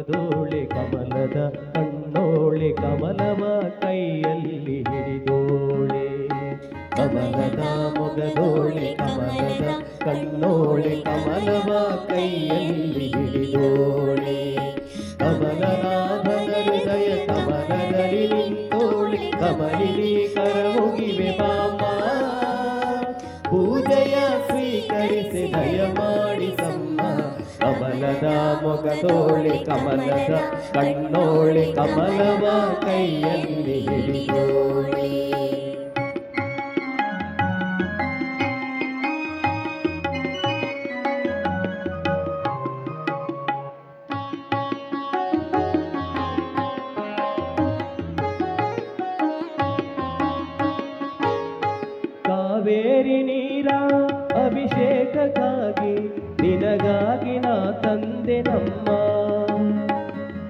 ಮೊಗದೋಳೆ ಕಮಲದ ಕಣ್ಣೋಳೆ ಕಮಲವ ಕೈಯಲ್ಲಿ ಹಿಡಿದೋಳೆ ಕಮಲದ ಮೊಗದೋಳೆ ಕಮಲದ ಕಣ್ಣೋಳೆ ಕಮಲವ ಕೈಯಲ್ಲಿ ಹಿಡಿದೋಳೆ ಕಮಲನಾಭನ ಹೃದಯ ಕಮಲದಲ್ಲಿ ನಿಂತೋಳೆ ಕಮಲಿನಿ ಕರಮುಗಿವೆ ಬಾಮ ಪೂಜೆಯ ಸ್ವೀಕರಿಸಿ ದಯ ಮಾಡಿಸಮ್ಮ ಕಮಲದ ಮೊಗದೋಳೆ ಕಮಲದ ಕಣ್ಣೋಳೆ ಕಮಲವ ಕೈಯಲ್ಲಿ ಹಿಡಿದೋಳೆ ಕಾವೇರಿ ನೀರ ಅಭಿಷೇಕಕ್ಕಾಗಿ ನಿನಗಾಗಿ ನಾ ತಂದೆ ನಮ್ಮ.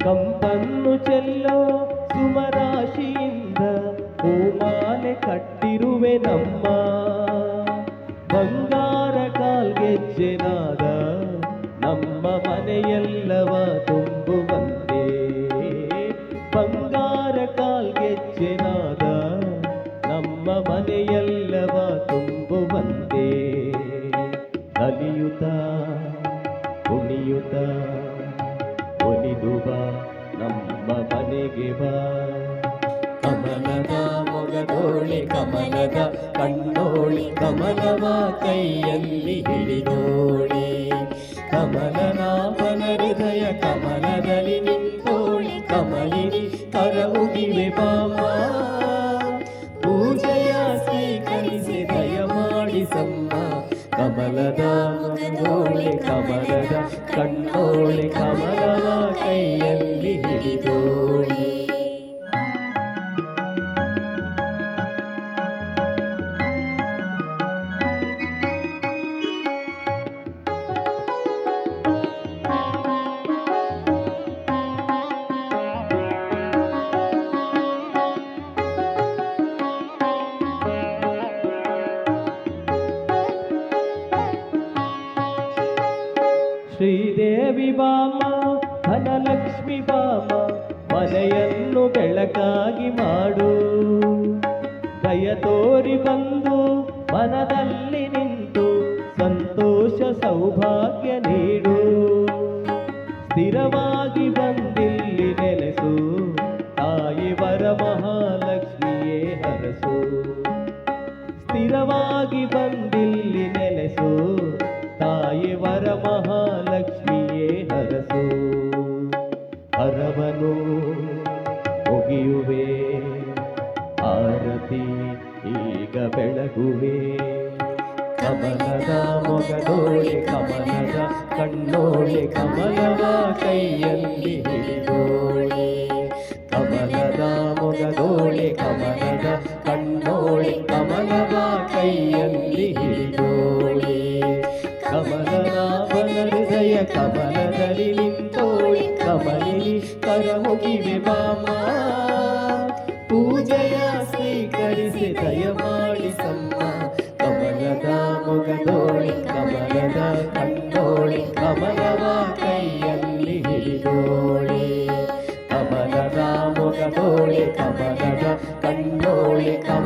ಕಂಪನ್ನು ಚೆಲ್ಲೋ ಸುಮರಾಶಿಯಿಂದ ಹೂಮಾಲೆ ಕಟ್ಟಿರುವೆ ನಮ್ಮ. ಬಂಗಾರ ಕಾಲ್ಗೆಜ್ಜೆನಾದ ನಮ್ಮ ಮನೆಯೆಲ್ಲವ ತುಂಬುವಂತೆ ಬಂಗಾರ ಕಾಲ್ಗೆಜ್ಜೆನಾದ ನಮ್ಮ ಮನೆಯೆಲ್ಲವ ತುಂಬುವಂತೆ ಬಾ ನಮ್ಮ ಮನೆಗೆ ಬಾ. ಕಮಲದ ಮೊಗದೋಳಿ ಕಮಲದ ಕಣ್ಣೋಳಿ ಕಮಲವ ಕೈಯಲ್ಲಿ ಹಿಡಿದೋಳಿ. ಕಮಲನಾಭನ ಹೃದಯ ಕಮಲದಲ್ಲಿ ಕಮಲದ ಮೊಗದೋಳೆ ಕಮಲದ ಕಣ್ಣೋಳೆ ಕಮಲದ ಕೈಯಲ್ಲಿ ಹಿಡಿದೋಳೆ ಶ್ರೀದೇವಿ ಬಾಮ, ಧನಲಕ್ಷ್ಮಿ ಬಾಮ, ಮನೆಯನ್ನು ಬೆಳಕಾಗಿ ಮಾಡು. ದಯ ತೋರಿ ಬಂದು ಮನದಲ್ಲಿ ನಿಂತು ಸಂತೋಷ ಸೌಭಾಗ್ಯ ನೀಡು. ಸ್ಥಿರವಾಗಿ ಬಂದಿಲ್ಲಿ ನೆಲೆಸು, ತಾಯಿ ವರ ಮಹಾಲಕ್ಷ್ಮಿಯೇ ಹರಸು. ಸ್ಥಿರವಾಗಿ ಬಂದಿಲ್ಲಿ ಮುಗಿಯುವೆ ಆರತಿ ಈಗ ಬೆಳಗುವೆ. ಕಮಲದ ಮೊಗದೋಳೆ ಕಮಲದ ಕಣ್ಣೋಳೆ ಕಮಲದ ಕೈಯಲ್ಲಿ ಹಿಡಿದೋಳೆ. ಕಮಲದ ಮೊಗದೋಳೆ ಕಮಲದ ಕಣ್ಣೋಳೆ ಕಮಲದ ಕೈಯಲ್ಲಿ ಹಿಡಿದೋಳೆ. ಕಮಲನಾಭನ ಹೃದಯ ಕಮಲದಲ್ಲಿ ಕಮಲಿನಿ ಕರಮುಗಿ ವಿಮಾಮ ಪೂಜೆಯ ಸ್ವೀಕರಿಸಿ ದಯಮಾಡಿಸಮ್ಮ ಕಮಲದ ಮೊಗದೋಳಿ ಕಮಲದ ಕಣ್ಣೋಳಿ ಕಮಲವ ಕೈಯಲ್ಲಿ ಹಿಡಿದೋಳಿ ಕಮಲದ ಮೊಗದೋಳಿ ಕಮಲದ ಕಣ್ಣೋಳಿ ಕಮಲ